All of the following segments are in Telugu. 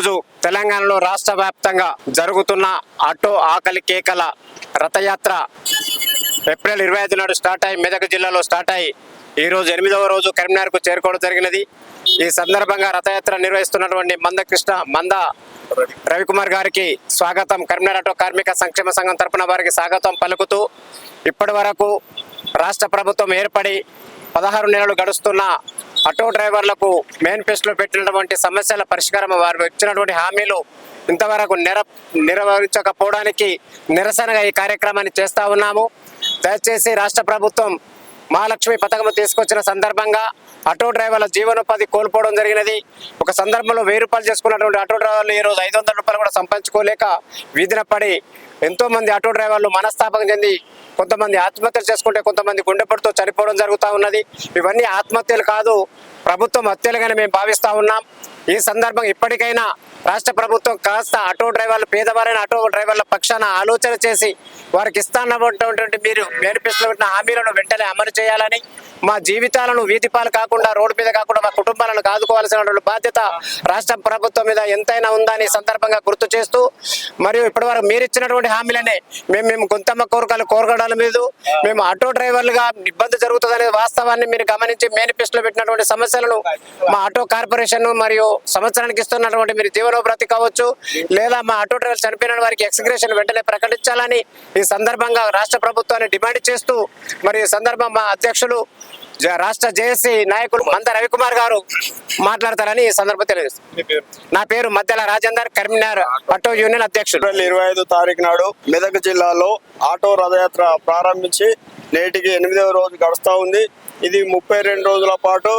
ఈరోజు తెలంగాణలో రాష్ట్ర వ్యాప్తంగా జరుగుతున్న ఆటో ఆకలి కేకల రథయాత్ర ఏప్రిల్ ఇరవై ఐదు నాడు స్టార్ట్ అయ్యి మెదక్ జిల్లాలో స్టార్ట్ అయ్యి ఈరోజు ఎనిమిదవ రోజు కరీంనగర్కు చేరుకోవడం జరిగినది. ఈ సందర్భంగా రథయాత్ర నిర్వహిస్తున్నటువంటి మందకృష్ణ మంద రవికుమార్ గారికి స్వాగతం. కరీంనగర్ ఆటో కార్మిక సంక్షేమ సంఘం తరపున వారికి స్వాగతం పలుకుతూ ఇప్పటి వరకు రాష్ట్ర ప్రభుత్వం ఏర్పడి పదహారు నెలలు గడుస్తున్న ఆటో డ్రైవర్లకు మేనిఫెస్టోలో పెట్టినటువంటి సమస్యల పరిష్కారం వారు ఇచ్చినటువంటి హామీలు ఇంతవరకు నెర నిర్వహించకపోవడానికి నిరసనగా ఈ కార్యక్రమాన్ని చేస్తా ఉన్నాము. దయచేసి రాష్ట్ర ప్రభుత్వం మహాలక్ష్మి పథకం తీసుకొచ్చిన సందర్భంగా ఆటో డ్రైవర్ల జీవనోపాధి కోల్పోవడం జరిగినది. ఒక సందర్భంలో వెయ్యి రూపాయలు చేసుకున్నటువంటి ఆటో డ్రైవర్లు ఈ రోజు ఐదు వందల రూపాయలు కూడా సంపాదించుకోలేక వీధిన పడి ఎంతోమంది ఆటో డ్రైవర్లు మనస్తాపం చెంది కొంతమంది ఆత్మహత్యలు చేసుకుంటే కొంతమంది గుండెపడితో చనిపోవడం జరుగుతూ ఉన్నది. ఇవన్నీ ఆత్మహత్యలు కాదు ప్రభుత్వం హత్యలుగానే మేము భావిస్తూ ఉన్నాం. ఈ సందర్భంగా ఇప్పటికైనా రాష్ట్ర ప్రభుత్వం కాస్త ఆటో డ్రైవర్లు పేదవారైన ఆటో డ్రైవర్ల పక్షాన ఆలోచన చేసి వారికి ఇస్తానటువంటి మీరు మేనిఫెస్టోలో పెట్టిన హామీలను వెంటనే అమలు చేయాలని మా జీవితాలను వీధిపాలు కాకుండా రోడ్డు మీద కాకుండా మా కుటుంబాలను కాదుకోవాల్సినటువంటి బాధ్యత రాష్ట్ర ప్రభుత్వం మీద ఎంతైనా ఉందని సందర్భంగా గుర్తు చేస్తూ మరియు ఇప్పటివరకు మీరు ఇచ్చినటువంటి హామీలనే మేము మేము గొంతమ్మ కోరికలు కోరగడాల మీద మేము ఆటో డ్రైవర్లుగా ఇబ్బంది జరుగుతుందనే వాస్తవాన్ని మీరు గమనించి మేనిఫెస్టోలో పెట్టినటువంటి సమస్యలను మా ఆటో కార్పొరేషన్ మరియు సంవత్సరానికి ఇస్తున్నటువంటి మీరు ప్రతి కావచ్చు లేదా మా ఆటో డ్రైవర్ చనిపోయిన వారికి ఎక్స్గ్రేషన్ వెంటనే ప్రకటించాలని ఈ సందర్భంగా రాష్ట్ర ప్రభుత్వాన్ని డిమాండ్ చేస్తూ మరి ఈ సందర్భం మా అధ్యక్షులు రాష్ట్ర జేఏసీ నాయకులు మంద రవికుమార్ గారు మాట్లాడతారని ఈ సందర్భం తెలియజేస్తారు నా పేరు మధ్యల రాజేందర్ కరీంనగర్ ఆటో యూనియన్ అధ్యక్షుడు. ఇరవై ఐదు తారీఖు నాడు మెదక్ జిల్లాలో ఆటో రథయాత్ర ప్రారంభించి నేటికి ఎనిమిదవ రోజు గడుస్తూ ఉంది. ఇది ముప్పై రెండు రోజుల పాటు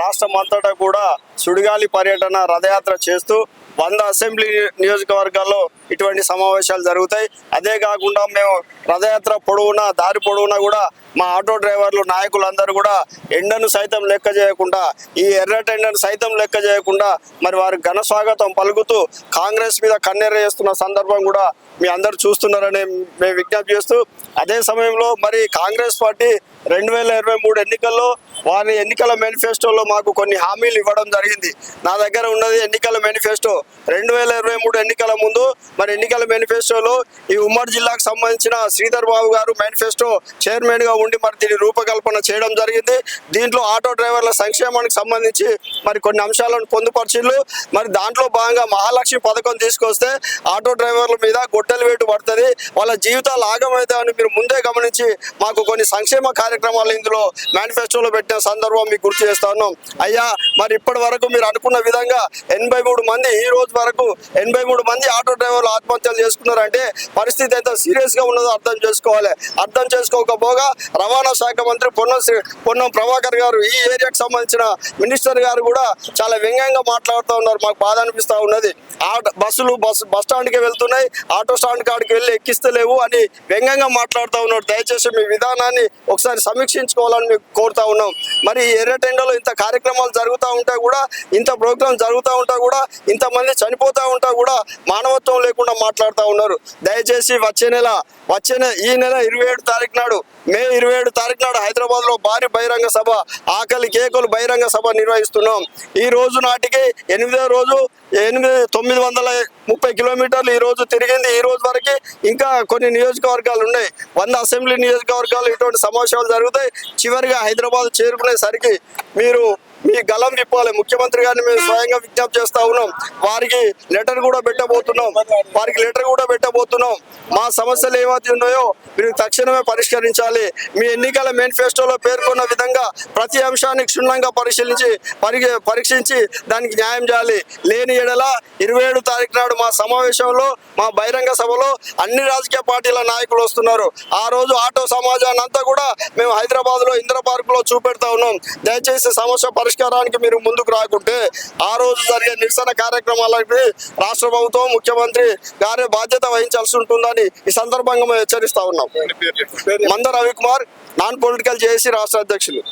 రాష్ట్రం అంతటా కూడా సుడిగాలి పర్యటన రథయాత్ర చేస్తూ వంద అసెంబ్లీ నియోజకవర్గాల్లో ఇటువంటి సమావేశాలు జరుగుతాయి. అదే కాకుండా మేము రథయాత్ర పొడవునా దారి పొడవునా కూడా మా ఆటో డ్రైవర్లు నాయకులందరూ కూడా ఎండను సైతం లెక్క చేయకుండా ఈ ఎర్రటి ఎండను సైతం లెక్క చేయకుండా మరి వారి ఘన స్వాగతం పలుకుతూ కాంగ్రెస్ మీద కన్నెర చేస్తున్న సందర్భం కూడా మీ అందరు చూస్తున్నారని మేము విజ్ఞప్తి చేస్తూ అదే సమయంలో మరి కాంగ్రెస్ పార్టీ రెండు వేల ఇరవై మూడు ఎన్నికల్లో వారి ఎన్నికల మేనిఫెస్టోలో మాకు కొన్ని హామీలు ఇవ్వడం జరిగింది. నా దగ్గర ఉన్నది ఎన్నికల మేనిఫెస్టో. రెండు వేల ఇరవై మూడు ఎన్నికల ముందు మరి ఎన్నికల మేనిఫెస్టోలో ఈ ఉమ్మడి జిల్లాకు సంబంధించిన శ్రీధర్ బాబు గారు మేనిఫెస్టో చైర్మన్గా ఉండి మరి దీని రూపకల్పన చేయడం జరిగింది. దీంట్లో ఆటో డ్రైవర్ల సంక్షేమానికి సంబంధించి మరి కొన్ని అంశాలను పొందుపరిచిళ్ళు. మరి దాంట్లో భాగంగా మహాలక్ష్మి పథకం తీసుకొస్తే ఆటో డ్రైవర్ల మీద గొడ్డలి వేటు పడుతుంది. వాళ్ళ జీవితాలు ఆగమవుతాయని మీరు ముందే గమనించి మాకు కొన్ని సంక్షేమ కార్యక్రమాలు ఇందులో మేనిఫెస్టోలో పెట్టిన సందర్భం మీకు గుర్తు చేస్తాను. అయ్యా మరి ఇప్పటి వరకు మీరు అనుకున్న విధంగా ఎనభై మూడు మంది ఈ రోజు వరకు ఎనభై మూడు మంది ఆటో డ్రైవర్లు ఆత్మహత్యలు చేసుకున్నారంటే పరిస్థితి ఎంత సీరియస్గా ఉన్నదో అర్థం చేసుకోవాలి. అర్థం చేసుకోకపోగా రవాణా శాఖ మంత్రి పొన్నం శ్రీ- పొన్నం ప్రభాకర్ గారు ఈ ఏరియాకి సంబంధించిన మినిస్టర్ గారు కూడా చాలా వ్యంగ్యంగా మాట్లాడుతూ ఉన్నారు. మాకు బాధ అనిపిస్తా ఉన్నది. ఆ బస్సులు బస్ బస్ స్టాండ్కి వెళ్తున్నాయి. ఆటో స్టాండ్ కాడికి వెళ్ళి ఎక్కిస్తలేవు అని వ్యంగ్యంగా మాట్లాడుతూ ఉన్నారు. దయచేసి మీ విధానాన్ని ఒకసారి సమీక్షించుకోవాలని మీకు కోరుతా ఉన్నాం. మరి ఈ ఎర్రటెండలో ఇంత కార్యక్రమాలు జరుగుతూ ఉంటా కూడా ఇంత ప్రోగ్రామ్ జరుగుతూ ఉంటా కూడా ఇంతమంది చనిపోతూ ఉంటా కూడా మానవత్వం లేకుండా మాట్లాడుతూ ఉన్నారు. దయచేసి వచ్చే నెల వచ్చే నెల ఈ నెల ఇరవై ఏడు తారీఖు నాడు మే ఇరవై ఏడు తారీఖు నాడు హైదరాబాద్లో భారీ బహిరంగ బహిరంగ సభ ఆకలి కేకులు బహిరంగ సభ నిర్వహిస్తున్నాం. ఈ రోజు నాటికి ఎనిమిదో రోజు ఎనిమిది తొమ్మిది వందల ముప్పై కిలోమీటర్లు ఈ రోజు తిరిగింది. ఈ రోజు వరకు ఇంకా కొన్ని నియోజకవర్గాలు ఉన్నాయి. వంద అసెంబ్లీ నియోజకవర్గాలు ఇటువంటి సమావేశాలు జరుగుతాయి. చివరిగా హైదరాబాద్ చేరుకునేసరికి మీరు మీ గలం నిప్పాలి ముఖ్యమంత్రి గారిని మేము స్వయంగా విజ్ఞప్తి చేస్తా ఉన్నాం. వారికి లెటర్ కూడా పెట్టబోతున్నాం. వారికి లెటర్ కూడా పెట్టబోతున్నాం. మా సమస్యలు ఏమైతే ఉన్నాయో మీరు తక్షణమే పరిష్కరించాలి. మీ ఎన్నికల మేనిఫెస్టోలో పేర్కొన్న విధంగా ప్రతి అంశాన్ని క్షుణ్ణంగా పరిశీలించి పరి పరీక్షించి దానికి న్యాయం చేయాలి. లేని ఎడల ఇరవై ఏడు తారీఖు నాడు మా సమావేశంలో మా బహిరంగ సభలో అన్ని రాజకీయ పార్టీల నాయకులు వస్తున్నారు. ఆ రోజు ఆటో సమాజాన్ని అంతా కూడా మేము హైదరాబాద్లో ఇంద్ర పార్కులో చూపెడతా ఉన్నాం. దయచేసి సమస్య పరిష్కారానికి మీరు ముందుకు రాకుంటే ఆ రోజు జరిగే నిరసన కార్యక్రమాలకి రాష్ట్ర ప్రభుత్వం ముఖ్యమంత్రి గారే బాధ్యత వహించాల్సి ఉంటుందని ఈ సందర్భంగా మేము హెచ్చరిస్తా ఉన్నాం. మంద రవికుమార్ నాన్ పొలిటికల్ జేఏసీ రాష్ట్ర అధ్యక్షులు.